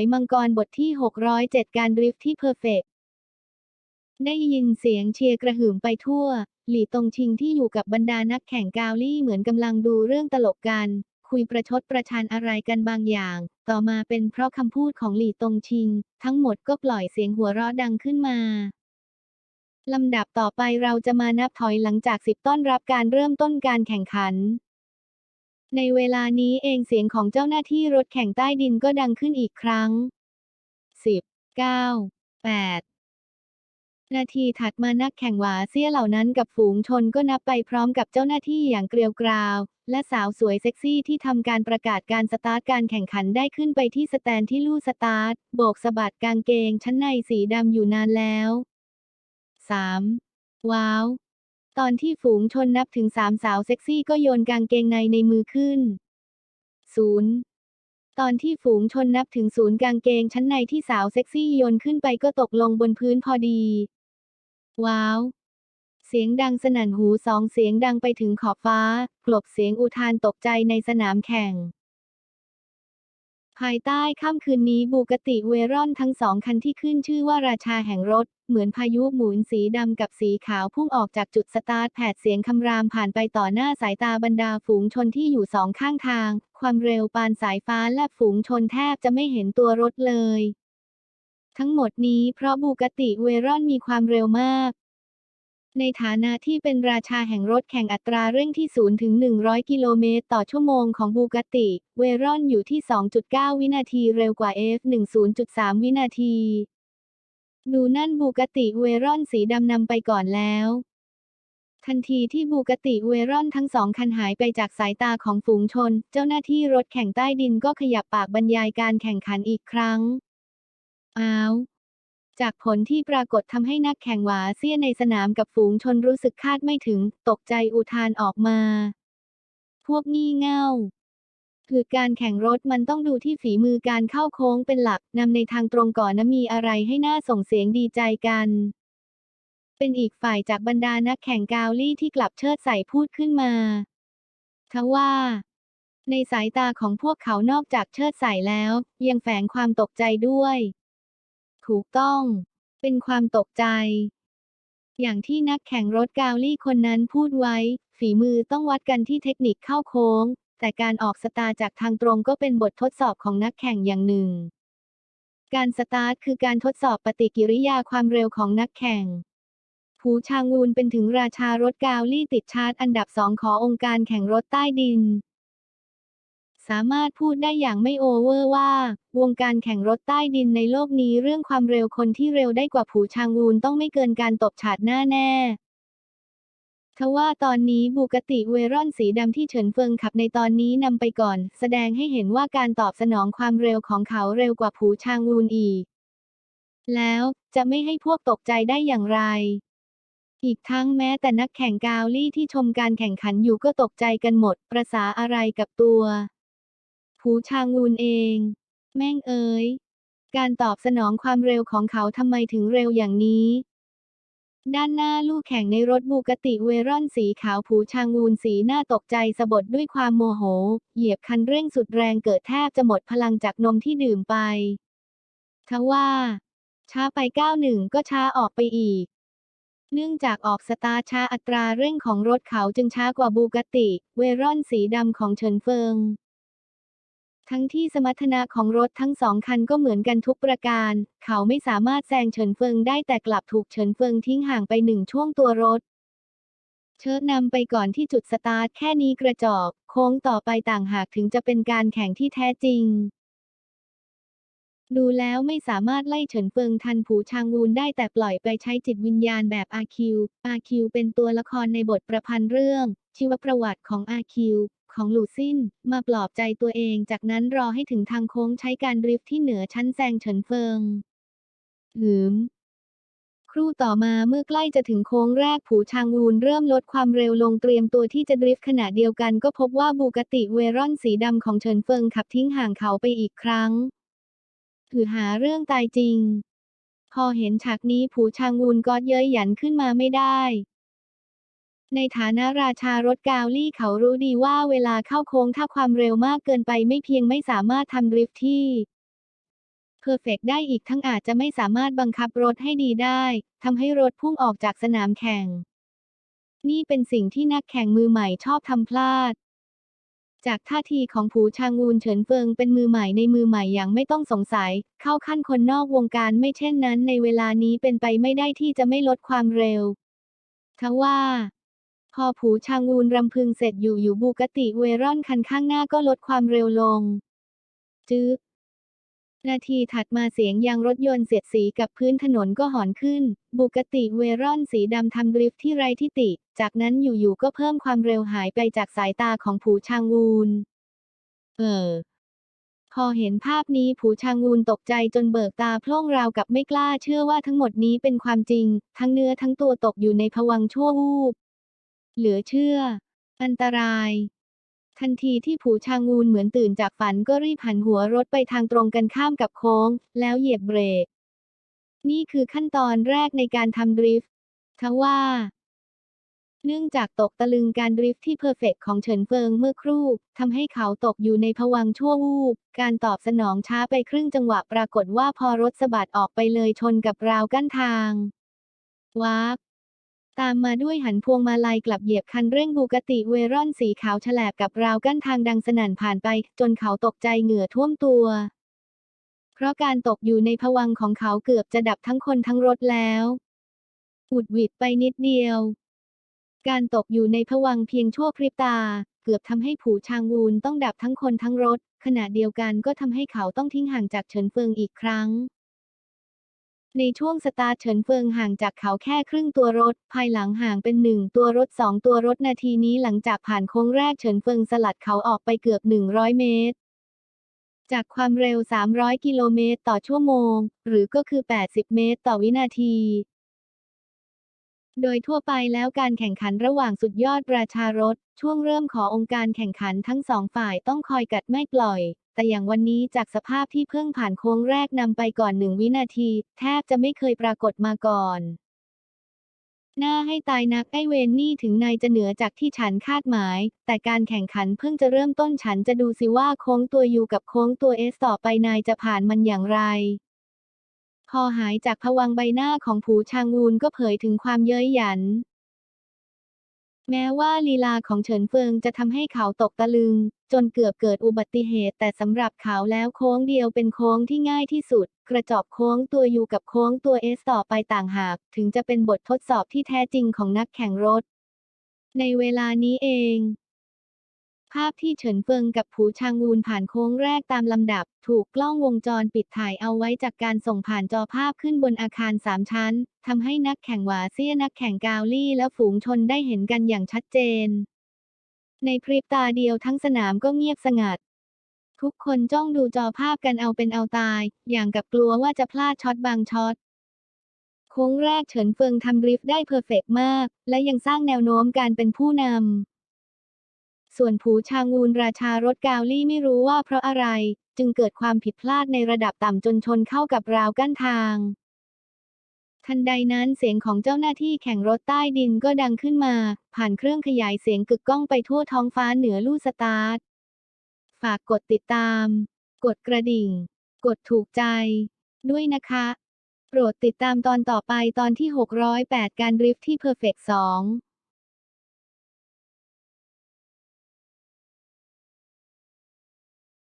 ยมังกรบทที่ 607 การดริฟท์ที่เพอร์เฟกได้ยินเสียงเชียร์กระหึ่มไปทั่ว หลี่ตงชิงที่อยู่กับบรรดานักแข่งกาวลี่เหมือนกำลังดูเรื่องตลกกัน คุยประชดประชันอะไรกันบางอย่าง ต่อมาเป็นเพราะคำพูดของหลี่ตงชิง ทั้งหมดก็ปล่อยเสียงหัวเราะดังขึ้นมาลำดับต่อไปเราจะมานับถอยหลังจากสิบต้อนรับการเริ่มต้นการแข่งขัน ในเวลานี้เองเสียงของเจ้าหน้าที่รถแข่งใต้ดินก็ดังขึ้นอีกครั้งสิบเก้าแปดนาทีถัดมานักแข่งหวาเซี่ยเหล่านั้นกับฝูงชนก็นับไปพร้อมกับเจ้าหน้าที่อย่างเกลียวกราว และสาวสวยเซ็กซี่ที่ทำการประกาศการสตาร์ทการแข่งขันได้ขึ้นไปที่สแตนที่ลู่สตาร์ท โบกสะบัดกางเกงชั้นในสีดำอยู่นานแล้ว 3. ว้าว ตอนที่ฝูงชนนับถึงสามสาวเซ็กซี่ก็โยนกางเกงในในมือขึ้น 0. ตอนที่ฝูงชนนับถึงศูนย์กางเกงชั้นในที่สาวเซ็กซี่โยนขึ้นไปก็ตกลงบนพื้นพอดี ว้าว เสียงดังสนั่นหูสองเสียงดังไปถึงขอบฟ้า กลบเสียงอุทานตกใจในสนามแข่ง ภายใต้ค่ำคืนนี้บูกติเวรอนทั้งสองคันที่ขึ้นชื่อว่าราชาแห่งรถ เหมือนพายุหมุนสีดำกับสีขาวพุ่งออกจากจุดสตาร์ทแผดเสียงคำรามผ่านไปต่อหน้าสายตาบรรดาฝูงชนที่อยู่สองข้างทาง ความเร็วปานสายฟ้าและฝูงชนแทบจะไม่เห็นตัวรถเลย ทั้งหมดนี้เพราะบูกติเวรอนมีความเร็วมาก ในฐานะที่เป็นราชาแห่งรถแข่งอัตราเร่งที่ 0 ถึง 100 กิโลเมตรต่อชั่วโมงของบูกติ เวรอนอยู่ที่ 2.9 วินาทีเร็วกว่า F1 0.3 วินาที ดูนั่นบูกติเวรอนสีดำนำไปก่อนแล้ว ทันทีที่บูกติเวรอนทั้งสองคันหายไปจากสายตาของฝูงชน เจ้าหน้าที่รถแข่งใต้ดินก็ขยับปากบรรยายการแข่งขันอีกครั้ง อ้าว จากผลที่ปรากฏทำให้นักแข่งหวาเซียในสนามกับฝูงชนรู้สึกคาดไม่ถึง ตกใจอุทานออกมา พวกงี่เง่าคือการแข่งรถมันต้องดูที่ฝีมือการเข้าโค้งเป็นหลักนำในทางตรงก่อนนะมีอะไรให้หน่าส่งเสียงดีใจกัน เป็นอีกฝ่ายจากบรรดานักแข่งกาวลี่ที่กลับเชิดใส่พูดขึ้นมาทว่า ในสายตาของพวกเขานอกจากเชิดใส่แล้ว ยังแฝงความตกใจด้วย ถูกต้อง เป็นความตกใจ อย่างที่นักแข่งรถกาวลี่คนนั้นพูดไว้ ฝีมือต้องวัดกันที่เทคนิคเข้าโค้ง แต่การออกสตาร์จากทางตรงก็เป็นบททดสอบของนักแข่งอย่างหนึ่ง การสตาร์ทคือการทดสอบปฏิกิริยาความเร็วของนักแข่งผูชางวูนเป็นถึงราชารถกาวลี่ติดชาร์ตอันดับสองขององค์การแข่งรถใต้ดิน สามารถพูดได้อย่างไม่โอเวอร์ว่า วงการแข่งรถใต้ดินในโลกนี้เรื่องความเร็วคนที่เร็วได้กว่าผูชางวูนต้องไม่เกินการตบฉาดหน้าแน่ทว่าตอนนี้บูกติเวรอนสีดำที่เฉินเฟิงขับในตอนนี้นำไปก่อน แสดงให้เห็นว่าการตอบสนองความเร็วของเขาเร็วกว่าผูชางวูนอีก แล้วจะไม่ให้พวกตกใจได้อย่างไร อีกทั้งแม้แต่นักแข่งกาวลี่ที่ชมการแข่งขันอยู่ก็ตกใจกันหมด ประษาอะไรกับตัว ผูชางูนเอง แม่งเอ๋ยการตอบสนองความเร็วของเขาทำไมถึงเร็วอย่างนี้ ด้านหน้าลูกแข่งในรถบูกติเวรอนสีขาวผูชางูนสีหน้าตกใจสะบดด้วยความโมโห เหยียบคันเร่งสุดแรงเกิดแทบจะหมดพลังจากนมที่ดื่มไป ทว่า ช้าไปก้าวหนึ่งก็ช้าออกไปอีก เนื่องจากออกสตาร์ช้าอัตราเร่งของรถเขาจึงช้ากว่าบูกติ เวรอนสีดำของเฉินเฟิง ทั้งที่สมรรถนะของรถทั้งสองคันก็เหมือนกันทุกประการ เขาไม่สามารถแซงเฉินเฟิงได้แต่กลับถูกเฉินเฟิงทิ้งห่างไปหนึ่งช่วงตัวรถ เชิดนำไปก่อนที่จุดสตาร์ทแค่นี้กระจอกโค้งต่อไปต่างหากถึงจะเป็นการแข่งที่แท้จริง ดูแล้วไม่สามารถไล่เฉินเฟิงทันผูชางวูนได้แต่ปล่อยไปใช้จิตวิญญาณแบบอาคิวอาคิวเป็นตัวละครในบทประพันธ์เรื่อง ชีวประวัติของอาคิว ของหลูซินมาปลอบใจตัวเอง จากนั้นรอให้ถึงทางโค้งใช้การดริฟท์ที่เหนือชั้นแซงเฉินเฟิงหืมครู่ต่อมาเมื่อใกล้จะถึงโค้งแรกผูชางวูนเริ่มลดความเร็วลงเตรียมตัวที่จะดริฟท์ขณะเดียวกันก็พบว่าบูกติเวรอนสีดำของเฉินเฟิงขับทิ้งห่างเขาไปอีกครั้งถือหาเรื่องตายจริง พอเห็นฉากนี้ผูชางวูนก็เย้ยหยันขึ้นมาไม่ได้ ในฐานะราชารถกาวลี่เขารู้ดีว่าเวลาเข้าโค้งถ้าความเร็วมากเกินไปไม่เพียงไม่สามารถทำดริฟท์ที่เพอร์เฟกได้อีกทั้งอาจจะไม่สามารถบังคับรถให้ดีได้ทำให้รถพุ่งออกจากสนามแข่ง นี่เป็นสิ่งที่นักแข่งมือใหม่ชอบทำพลาด จากท่าทีของผูชางวูนเฉินเฟิงเป็นมือใหม่ในมือใหม่อย่างไม่ต้องสงสัย เข้าขั้นคนนอกวงการไม่เช่นนั้นในเวลานี้เป็นไปไม่ได้ที่จะไม่ลดความเร็วทว่า พอผูชางวูนรำพึงเสร็จอยู่อยู่บูกติเวรอนคันข้างหน้าก็ลดความเร็วลง จึ๊กนาทีถัดมาเสียงยางรถยนต์เสียดสีกับพื้นถนนก็หอนขึ้น บุกติเวรอนสีดำทำดริฟที่ไรทิติ จากนั้นอยู่ๆก็เพิ่มความเร็วหายไปจากสายตาของผูชางวูน เออ พอเห็นภาพนี้ผูชางวูนตกใจจนเบิกตาโพล่งราวกับไม่กล้าเชื่อว่าทั้งหมดนี้เป็นความจริง ทั้งเนื้อทั้งตัวตกอยู่ในภวังชั่ววูบ เหลือเชื่อ อันตราย ทันทีที่ผูชางูนเหมือนตื่นจากฝันก็รีบหันหัวรถไปทางตรงกันข้ามกับโค้ง แล้วเหยียบเบรก นี่คือขั้นตอนแรกในการทำดริฟท์ทว่า เนื่องจากตกตะลึงการดริฟท์ที่เพอร์เฟกต์ของเฉินเฟิงเมื่อครู่ทำให้เขาตกอยู่ในภวังชั่ววูบ การตอบสนองช้าไปครึ่งจังหวะปรากฏว่าพอรถสะบัดออกไปเลยชนกับราวกั้นทางว้าบ ตามมาด้วยหันพวงมาลัยกลับเหยียบคันเร่งบูกติเวรอนสีขาวฉลบกับราวกั้นทางดังสนั่นผ่านไป จนเขาตกใจเหงื่อท่วมตัว เพราะการตกอยู่ในภวังของเขาเกือบจะดับทั้งคนทั้งรถแล้วอุดหวิดไปนิดเดียว การตกอยู่ในภวังเพียงชั่วพริบตา เกือบทำให้ผูชางวูนต้องดับทั้งคนทั้งรถ ขณะเดียวกันก็ทำให้เขาต้องทิ้งห่างจากเฉินเฟิงอีกครั้ง ในช่วงสตาร์เฉินเฟิงห่างจากเขาแค่ครึ่งตัวรถ ภายหลังห่างเป็นหนึ่งตัวรถสองตัวรถนาทีนี้หลังจากผ่านโค้งแรกเฉินเฟิงสลัดเขาออกไปเกือบ 100 เมตร จากความเร็ว 300 กิโลเมตรต่อชั่วโมง หรือก็คือ 80 เมตรต่อวินาทีโดยทั่วไปแล้วการแข่งขันระหว่างสุดยอดราชารถ ช่วงเริ่มขอองค์การแข่งขันทั้งสองฝ่ายต้องคอยกัดไม่ปล่อย แต่อย่างวันนี้จากสภาพที่เพิ่งผ่านโค้งแรกนำไปก่อนหนึ่งวินาที แทบจะไม่เคยปรากฏมาก่อน หน้าให้ตายนักไอเวนนี่ถึงนายจะเหนือจากที่ฉันคาดหมาย แต่การแข่งขันเพิ่งจะเริ่มต้นฉันจะดูสิว่าโค้งตัวยูกับโค้งตัวเอสต่อไปนายจะผ่านมันอย่างไรพอหายจากผวังใบหน้าของผูชางวูนก็เผยถึงความเย้ยหยัน แม้ว่าลีลาของเฉินเฟิงจะทำให้เขาตกตะลึง จนเกือบเกิดอุบัติเหตุ แต่สำหรับเขาแล้วโค้งเดียวเป็นโค้งที่ง่ายที่สุด กระจอบโค้งตัวยูกับโค้งตัวเอสต่อไปต่างหาก ถึงจะเป็นบททดสอบที่แท้จริงของนักแข่งรถ ในเวลานี้เอง ภาพที่เฉินเฟิงกับผูชางวูนผ่านโค้งแรกตามลำดับ ถูกกล้องวงจรปิดถ่ายเอาไว้จากการส่งผ่านจอภาพขึ้นบนอาคารสามชั้นทำให้นักแข่งหวาเซียนักแข่งกาวลี่และฝูงชนได้เห็นกันอย่างชัดเจน ในพริบตาเดียวทั้งสนามก็เงียบสงัด ทุกคนจ้องดูจอภาพกันเอาเป็นเอาตาย อย่างกับกลัวว่าจะพลาดช็อตบางช็อตโค้งแรกเฉินเฟิงทำดริฟต์ได้เพอร์เฟกต์มาก และยังสร้างแนวโน้มการเป็นผู้นำ ส่วนผูชางูนราชารถกาวลี่ไม่รู้ว่าเพราะอะไร จึงเกิดความผิดพลาดในระดับต่ำจนชนเข้ากับราวกั้นทาง ทันใดนั้นเสียงของเจ้าหน้าที่แข่งรถใต้ดินก็ดังขึ้นมา ผ่านเครื่องขยายเสียงกึกก้องไปทั่วท้องฟ้าเหนือลู่สตาร์ท ฝากกดติดตาม กดกระดิ่ง กดถูกใจ ด้วยนะคะ โปรดติดตามตอนต่อไปตอนที่ 608 การดริฟท์ที่ Perfect 2